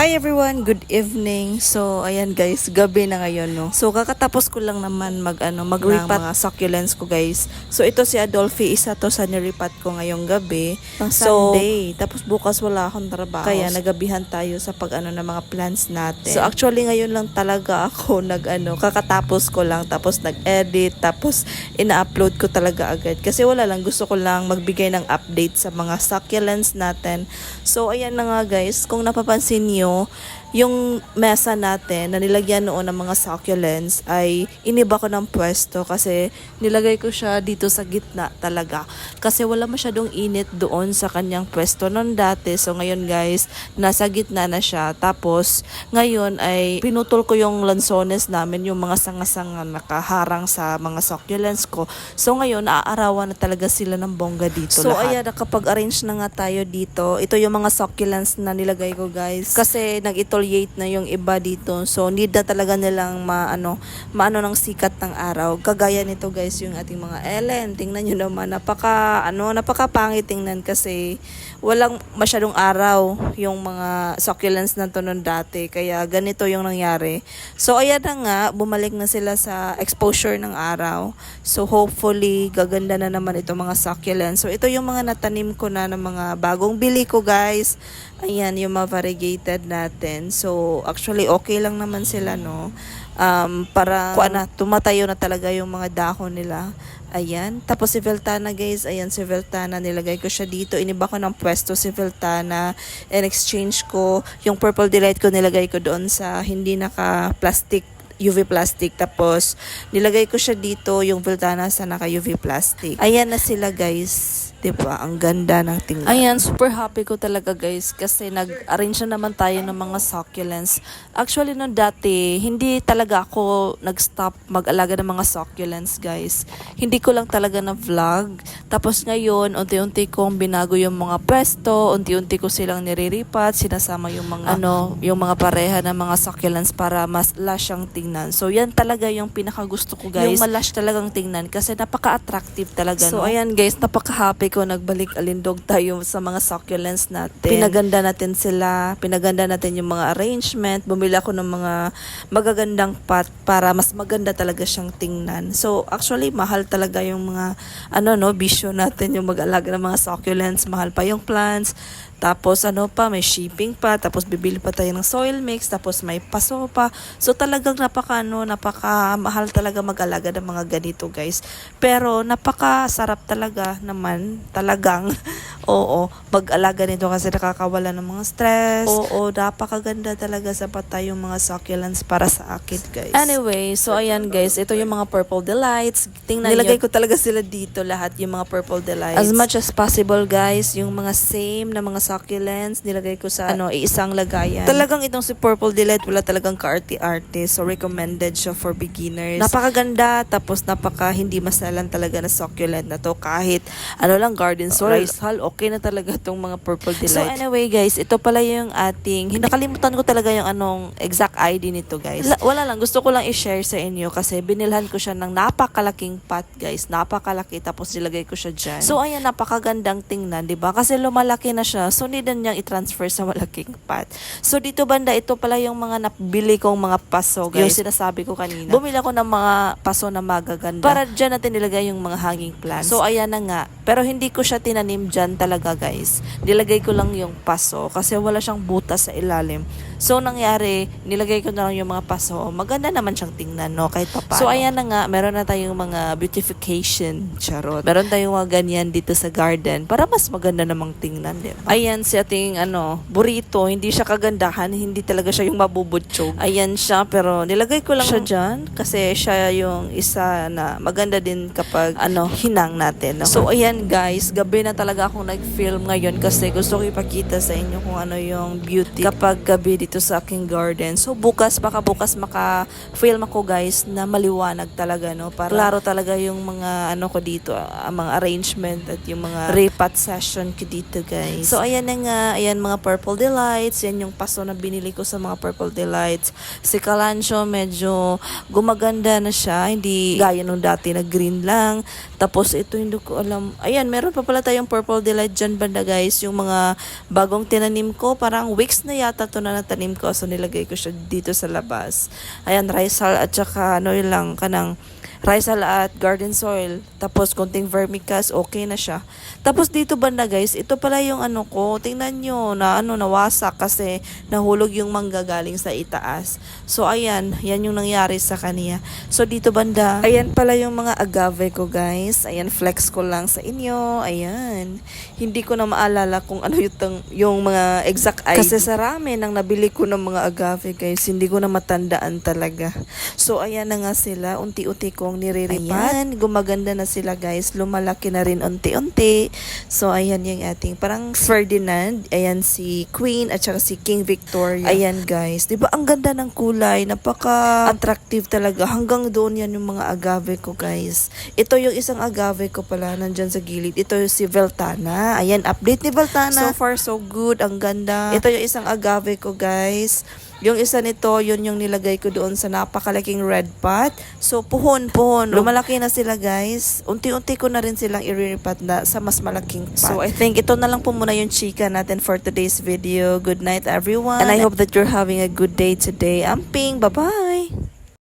Hi everyone, good evening. So, ayan guys, gabi na ngayon, no. So, kakatapos ko lang naman mag ano, mag-repat mga succulents ko, guys. So, ito si Adolphe, isa to sa niripat ko ngayong gabi. Pang So, Sunday. Tapos bukas wala akong trabaho. Kaya nagabihan tayo sa pag ano ng mga plans natin. So, actually ngayon lang talaga ako nag ano, kakatapos ko lang tapos nag-edit, tapos ina-upload ko talaga agad kasi wala lang gusto ko lang magbigay ng update sa mga succulents natin. So, ayan na nga guys, kung napapansin niyo, 哦。Yung mesa natin na nilagyan noon ng mga succulents ay iniba ko ng pwesto kasi nilagay ko siya dito sa gitna talaga. Kasi wala masyadong init doon sa kanyang pwesto noon dati. So ngayon guys, nasa gitna na siya. Tapos ngayon ay pinutol ko yung lansones namin, yung mga sanga-sanga nakaharang sa mga succulents ko. So ngayon, naaarawan na talaga sila ng bongga dito So, lahat. ayan, nakapag-arrange na nga tayo dito. Ito yung mga succulents na nilagay ko guys. Kasi nag-exfoliate na yung iba dito. So need na talaga nilang maano, maano ng sikat ng araw. Kagaya nito guys, yung ating mga Ellen. Tingnan nyo naman, napaka, ano, napaka-pangit tingnan kasi walang masyadong araw yung mga succulents na to dati. Kaya ganito yung nangyari. So ayan na nga, bumalik na sila sa exposure ng araw. So hopefully, gaganda na naman itong mga succulents. So ito yung mga natanim ko na ng mga bagong bili ko guys. Ayan, yung mga variegated natin. So, actually, okay lang naman sila, no? Um, para, kuha na, tumatayo na talaga yung mga dahon nila. Ayan. Tapos si Veltana, guys. Ayan, si Veltana. Nilagay ko siya dito. Iniba ko ng pwesto si Veltana. And exchange ko. Yung Purple Delight ko, nilagay ko doon sa hindi naka-plastic UV plastic. Tapos, nilagay ko siya dito, yung Veltana sa naka-UV plastic. Ayan na sila, guys. 'Di ba Ang ganda ng tingnan. Ayan, super happy ko talaga, guys. Kasi nag-arrange na naman tayo ng mga succulents. Actually, no dati, hindi talaga ako nag-stop mag-alaga ng mga succulents, guys. Hindi ko lang talaga na vlog. Tapos ngayon, unti-unti kong binago yung mga pwesto, unti-unti ko silang niriripat, sinasama yung mga ano, yung mga pareha ng mga succulents para mas lush ang tingnan. So yan talaga yung pinaka gusto ko guys. Yung malash talagang tingnan kasi napaka-attractive talaga. So no? ayan guys, napaka-happy ko nagbalik alindog tayo sa mga succulents natin. Pinaganda natin sila, pinaganda natin yung mga arrangement, bumili ako ng mga magagandang pot para mas maganda talaga siyang tingnan. So actually mahal talaga yung mga ano no, bisyo natin yung mag-alaga ng mga succulents, mahal pa yung plants. Tapos ano pa, may shipping pa, tapos bibili pa tayo ng soil mix, tapos may paso pa. So talagang napaka ano, napaka mahal talaga mag-alaga ng mga ganito, guys. Pero napaka-sarap talaga naman, talagang. Oo, mag-alaga nito kasi nakakawala ng mga stress. Oo, napakaganda talaga sa patay yung mga succulents para sa akin, guys. Anyway, so ayan guys, ito yung mga purple delights. Tingnan Nilagay ko talaga sila dito lahat yung mga purple delights. As much as possible, guys, yung mga same na mga succulents, nilagay ko sa ano, isang lagayan. Talagang itong si Purple Delight, wala talagang ka-arte-arte. So, recommended siya for beginners. Napakaganda, tapos napaka hindi masalan talaga na succulent na to. Kahit ano lang, garden soil, rice hull, okay na talaga itong mga Purple Delight. So, anyway guys, ito pala yung ating, nakalimutan ko talaga yung anong exact ID nito guys. La- wala lang, gusto ko lang i-share sa inyo kasi binilhan ko siya ng napakalaking pot guys. Napakalaki, tapos nilagay ko siya dyan. So, ayan, napakagandang tingnan, di ba? Kasi lumalaki na siya. So, needan niyang i-transfer sa malaking pot. So, dito banda, ito pala yung mga napili kong mga paso, guys. Yung sinasabi ko kanina. Bumili ako ng mga paso na magaganda. Para dyan natin nilagay yung mga hanging plants. So, ayan na nga. Pero hindi ko siya tinanim dyan talaga, guys. Nilagay ko lang yung paso kasi wala siyang butas sa ilalim. So, nangyari, nilagay ko na lang yung mga paso. Maganda naman siyang tingnan, no? Kahit pa So, ayan na nga. Meron na tayong mga beautification. Charot. Meron tayong mga ganyan dito sa garden para mas maganda namang tingnan, di ba? Ayan si ating, ano, burrito. Hindi siya kagandahan. Hindi talaga siya yung mabubutsyog. Ayan siya, pero nilagay ko lang siya dyan kasi siya yung isa na maganda din kapag, ano, hinang natin, no? So, ayan guys. Gabi na talaga akong nag-film ngayon kasi gusto ko ipakita sa inyo kung ano yung beauty kapag gabi dito sa aking garden. So, bukas, baka bukas maka-film ako guys na maliwanag talaga, no? Para klaro talaga yung mga, ano ko dito, ang mga arrangement at yung mga repat session ko dito, guys. So, ayan ayan na nga, ayan mga purple delights. Yan yung paso na binili ko sa mga purple delights. Si Kalancho medyo gumaganda na siya. Hindi gaya nung dati na green lang. Tapos ito hindi ko alam. Ayan, meron pa pala tayong purple delight dyan banda guys. Yung mga bagong tinanim ko. Parang weeks na yata to na natanim ko. So nilagay ko siya dito sa labas. Ayan, risal at saka ano yun lang, kanang risal at garden soil. Tapos konting vermicast, okay na siya. Tapos dito banda guys, ito pala yung ano ko. Tingnan nyo na ano nawasak kasi nahulog yung mangga galing sa itaas. So ayan, yan yung nangyari sa kanya. So dito banda, ayan pala yung mga agave ko guys. Ayan, flex ko lang sa inyo. Ayan. Hindi ko na maalala kung ano yung, yung mga exact ID. Kasi sa rami nang nabili ko ng mga agave guys, hindi ko na matandaan talaga. So ayan na nga sila, unti-unti kong niriripat. Ayan, gumaganda na sila guys. Lumalaki na rin unti-unti. So ayan yung ating parang Ferdinand. Ayan si Queen at saka si King Victoria. Ayan guys. 'Di ba ang ganda ng kulay? Napaka-attractive talaga. Hanggang doon yan yung mga agave ko guys. Ito yung isang agave ko pala nandyan sa gilid. Ito yung si Veltana. Ayan, update ni Veltana. So far so good. Ang ganda. Ito yung isang agave ko guys. Yung isa nito, yun yung nilagay ko doon sa napakalaking red pot. So, puhon, puhon. Lumalaki na sila, guys. Unti-unti ko na rin silang i-repot na sa mas malaking pot. So, I think ito na lang po muna yung chika natin for today's video. Good night, everyone. And I hope that you're having a good day today. Amping, bye-bye!